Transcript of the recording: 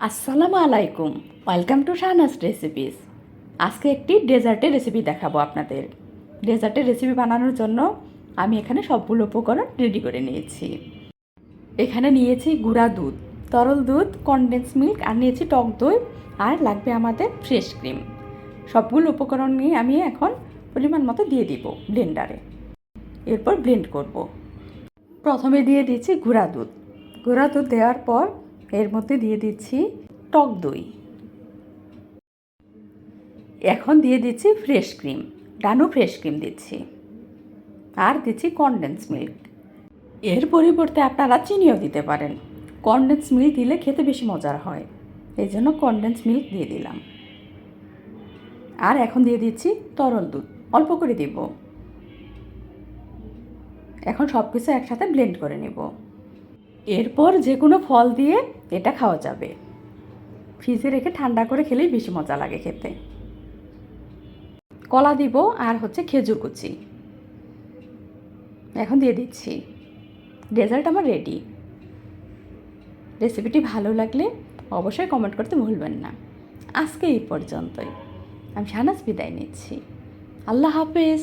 আসসালামু আলাইকুম। Welcome to Shahnaz recipes আজকে একটি ডেজার্টের রেসিপি দেখাবো আপনাদের। ডেজার্টের রেসিপি বানানোর জন্য আমি এখানে সবগুলো উপকরণ রেডি করে নিয়েছি। এখানে নিয়েছি গুঁড়া দুধ, তরল দুধ কনডেন্স মিল্ক আর নিয়েছি টক দই, আর লাগবে আমাদের ফ্রেশ ক্রিম সবগুলো উপকরণ নিয়ে আমি এখন পরিমাণ মতো দিয়ে দিব ব্লেন্ডারে এরপর ব্লেন্ড করব। প্রথমে দিয়ে দিয়েছি গুঁড়া দুধ। গুঁড়া দুধ দেওয়ার পর এর মধ্যে দিয়ে দিচ্ছি টক দই। এখন দিয়ে দিচ্ছি ফ্রেশ ক্রিম, ডানু ফ্রেশ ক্রিম দিচ্ছি। আর দিচ্ছি কনডেন্স মিল্ক এর পরিবর্তে আপনারা চিনিও দিতে পারেন। কনডেন্স মিল্ক দিলে খেতে বেশি মজার হয়। এই জন্য কনডেন্স মিল্ক দিয়ে দিলাম। আর এখন দিয়ে দিচ্ছি তরল দুধ, অল্প করে দিব। এখন সব কিছু একসাথে ব্লেন্ড করে নেব। এরপর যে কোনো ফল দিয়ে এটা খাওয়া যাবে। ফ্রিজে রেখে ঠান্ডা করে খেলেই বেশি মজা লাগে খেতে। কলা দিব আর হচ্ছে খেজুর কুচি। এখন দিয়ে দিচ্ছি। ডেজার্ট আমার রেডি রেসিপিটি ভালো লাগলে অবশ্যই কমেন্ট করতে ভুলবেন না। আজকে এই পর্যন্তই। আমি শাহনাজ বিদায় নিচ্ছি। আল্লাহ হাফেজ।